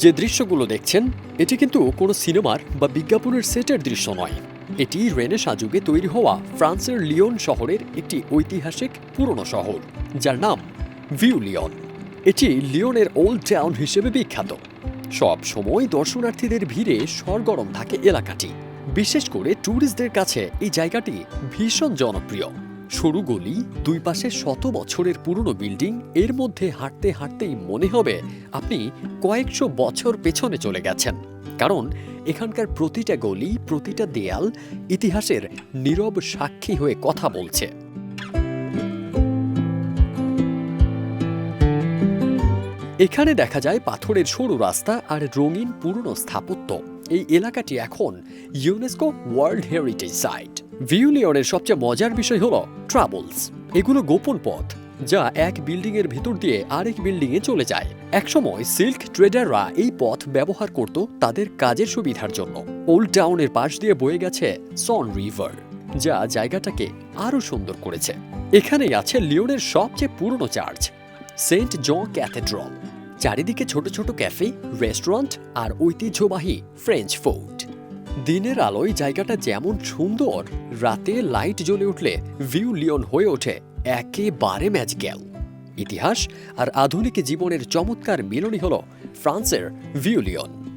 যে দৃশ্যগুলো দেখছেন, এটি কিন্তু কোনো সিনেমার বা বিজ্ঞাপনের সেটের দৃশ্য নয়। এটি রেনেসা যুগে তৈরি হওয়া ফ্রান্সের লিওন শহরের একটি ঐতিহাসিক পুরনো শহর, যার নাম ভিউ লিওন। এটি লিওনের ওল্ড টাউন হিসেবে বিখ্যাত। সব সময় দর্শনার্থীদের ভিড়ে সরগরম থাকে এলাকাটি। বিশেষ করে ট্যুরিস্টদের কাছে এই জায়গাটি ভীষণ জনপ্রিয়। সরু গলি, দুই পাশে শত বছরের পুরনো বিল্ডিং, এর মধ্যে হাঁটতে হাঁটতেই মনে হবে আপনি কয়েকশো বছর পেছনে চলে গেছেন। কারণ এখানকার প্রতিটা গলি, প্রতিটা দেয়াল ইতিহাসের নীরব সাক্ষী হয়ে কথা বলছে। এখানে দেখা যায় পাথরের সরু রাস্তা আর রঙিন পুরনো স্থাপত্য। এই এলাকাটি এখন ইউনেস্কো ওয়ার্ল্ড হেরিটেজ সাইট ভিউলিয়নের সবচেয়ে মজার বিষয় হলো ট্রাভেলস এগুলো গোপন পথ, যা এক বিল্ডিং এর ভেতর দিয়ে আরেক বিল্ডিং এ চলে যায়। একসময় সিল্ক ট্রেডাররা এই পথ ব্যবহার করত তাদের কাজের সুবিধার জন্য। ওল্ড টাউনের পাশ দিয়ে বয়ে গেছে সন রিভার যা জায়গাটাকে আরও সুন্দর করেছে। এখানেই আছে লিওনের সবচেয়ে পুরনো চার্চ, সেন্ট জন ক্যাথেড্রল। চারিদিকে ছোট ছোট ক্যাফে, রেস্টুরেন্ট আর ঐতিহ্যবাহী ফ্রেঞ্চ ফুড দিনের আলোয় জায়গাটা যেমন সুন্দর, রাতে লাইট জ্বলে উঠলে ভিউ লিওন হয়ে ওঠে একেবারে ম্যাচ ম্যাজিক্যাল ইতিহাস আর আধুনিক জীবনের চমৎকার মিলনই হল ফ্রান্সের ভিউ লিওন।